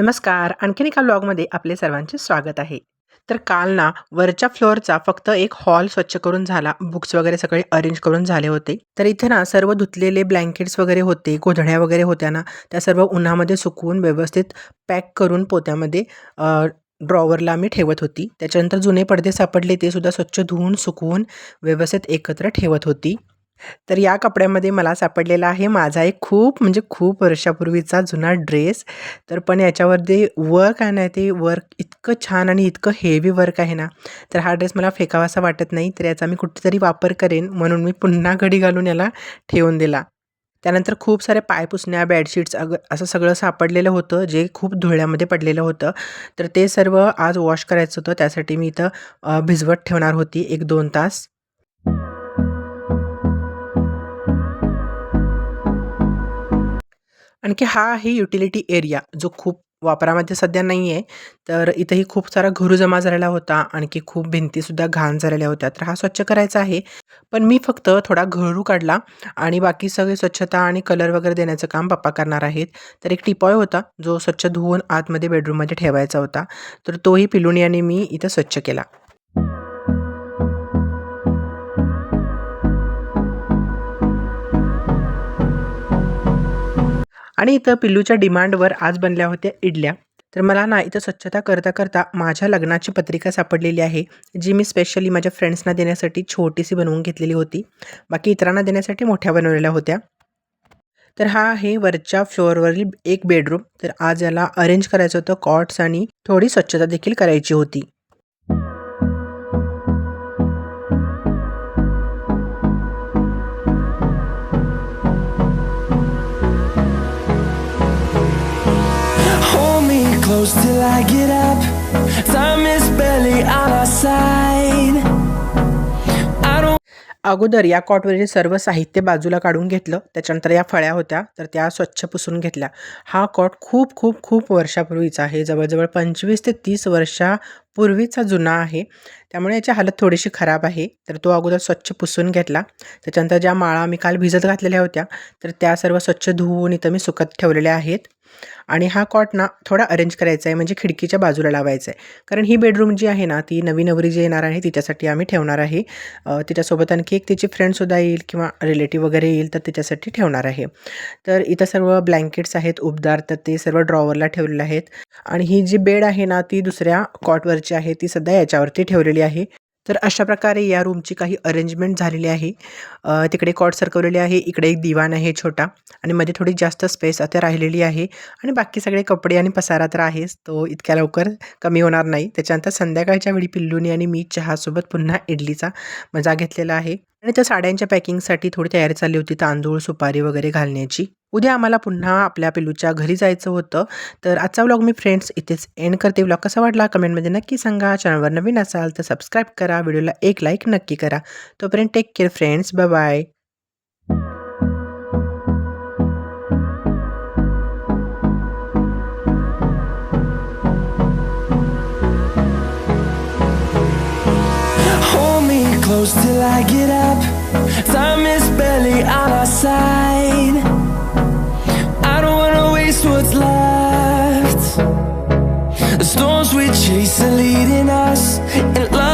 नमस्कार. आणखीन एका ब्लॉगमध्ये आपले सर्वांचे स्वागत आहे. तर काल ना वरच्या फ्लोअरचा फक्त एक हॉल स्वच्छ करून झाला. बुक्स वगैरे सगळे अरेंज करून झाले होते. तर इथे ना सर्व धुतलेले ब्लँकेट्स वगैरे होते गोधड्या वगैरे होत्या ना त्या सर्व उन्हामध्ये सुकवून व्यवस्थित पॅक करून पोत्यामध्ये ड्रॉवरला मी ठेवत होती. त्याच्यानंतर जुने पडदे सापडले ते सुद्धा स्वच्छ धुवून सुकवून व्यवस्थित एकत्र ठेवत होती. तर या कपड्यामध्ये मला सापडलेला आहे माझा एक खूप म्हणजे खूप वर्षापूर्वीचा जुना ड्रेस. तर पण याच्यावरती वर्क आहे ना ते वर्क इतकं छान आणि इतकं हेवी वर्क आहे ना तर हा ड्रेस मला फेकावासा वाटत नाही. तर याचा मी कुठेतरी वापर करेन म्हणून मी पुन्हा घडी घालून याला ठेवून दिला. त्यानंतर खूप सारे पायपुसण्या बेडशीट्स अग असं सगळं सापडलेलं होतं जे खूप धुळ्यामध्ये पडलेलं होतं. तर ते सर्व आज वॉश करायचं होतं त्यासाठी मी इथं भिजवत ठेवणार होती एक दोन तास. आणखी हा आहे युटिलिटी एरिया जो खूप वापरामध्ये सध्या नाही आहे तर इथंही खूप सारा घरू जमा झालेला होता आणखी खूप भिंतीसुद्धा घाण झालेल्या होत्या. तर हा स्वच्छ करायचा आहे. पण मी फक्त थोडा घरू काढला आणि बाकी सगळे स्वच्छता आणि कलर वगैरे देण्याचं काम पप्पा करणार आहेत. तर एक टिपॉय होता जो स्वच्छ धुवून आतमध्ये बेडरूममध्ये ठेवायचा होता. तर तोही पिलुणी आणि मी इथं स्वच्छ केला. आणि इथं पिल्लूच्या डिमांडवर आज बनल्या होत्या इडल्या. तर मला ना इथं स्वच्छता करता करता माझ्या लग्नाची पत्रिका सापडलेली आहे जी मी स्पेशली माझ्या फ्रेंड्सना देण्यासाठी छोटीशी बनवून घेतलेली होती. बाकी इतरांना देण्यासाठी मोठ्या बनवलेल्या होत्या. तर हा आहे वरच्या फ्लोअरवरील एक बेडरूम तर आज याला अरेंज करायचं होतं कॉट्स आणि थोडी स्वच्छता देखील करायची होती. Close till I get up. Time is barely on our side. अगोदर या कॉटवरील सर्व साहित्य बाजूला काढून घेतलं. त्याच्यानंतर या फळ्या होत्या तर त्या स्वच्छ पुसून घेतल्या. हा कॉट खूप खूप खूप वर्षापूर्वीचा आहे. जवळजवळ पंचवीस ते तीस वर्षापूर्वीचा जुना आहे. त्यामुळे याची हालत थोडीशी खराब आहे. तर तो अगोदर स्वच्छ पुसून घेतला. त्याच्यानंतर ज्या माळा मी काल भिजत घातलेल्या होत्या तर त्या सर्व स्वच्छ धुवून इथं मी सुकत ठेवलेल्या आहेत. आणि हा कॉट ना थोडा अरेंज करायचा आहे म्हणजे खिडकीच्या बाजूला लावायचा आहे कारण ही बेडरूम जी आहे ना ती नवी नवरी जी येणार आहे तिच्यासाठी आम्ही ठेवणार आहे. तिच्यासोबत आणखी एक तिची फ्रेंडसुद्धा येईल किंवा रिलेटिव्ह वगैरे येईल तर तिच्यासाठी ठेवणार आहे. तर इथं सर्व ब्लँकेट्स आहेत उबदार तर ते सर्व ड्रॉवरला ठेवलेले आहेत. आणि ही जी बेड आहे ना ती दुसऱ्या कॉटवरची आहे ती सध्या याच्यावरती ठेवलेली आहे. तर अशा प्रकारे या रूमची काही अरेंजमेंट झालेली आहे. तिकडे कॉट सरकवलेले आहे इकडे एक दिवाण आहे छोटा आणि मध्ये थोडी जास्त स्पेस आता राहिलेली आहे आणि बाकी सगळे कपडे आणि पसारा तर आहेच तो इतक्या लवकर कमी होणार नाही. त्याच्यानंतर संध्याकाळच्या वेळी पिल्लूनी आणि मी चहासोबत पुन्हा इडलीचा मजा घेतलेला आहे. आणि त्या साड्यांच्या पॅकिंगसाठी थोडी तयारी चालली होती तांदूळ सुपारी वगैरे घालण्याची. उद्या आम्हाला पुन्हा आपल्या पिलूच्या घरी जायचं होतं. तर आजचा व्लॉग मी फ्रेंड्स इथेच एंड करते. व्लॉग कसा वाटला कमेंटमध्ये नक्की सांगा. चॅनलवर नवीन असाल तर सबस्क्राईब करा. व्हिडिओला एक लाईक नक्की करा. तोपर्यंत take care friends bye bye close till I get up. Time is barely on our side. What's left. The storms we chase are leading us And love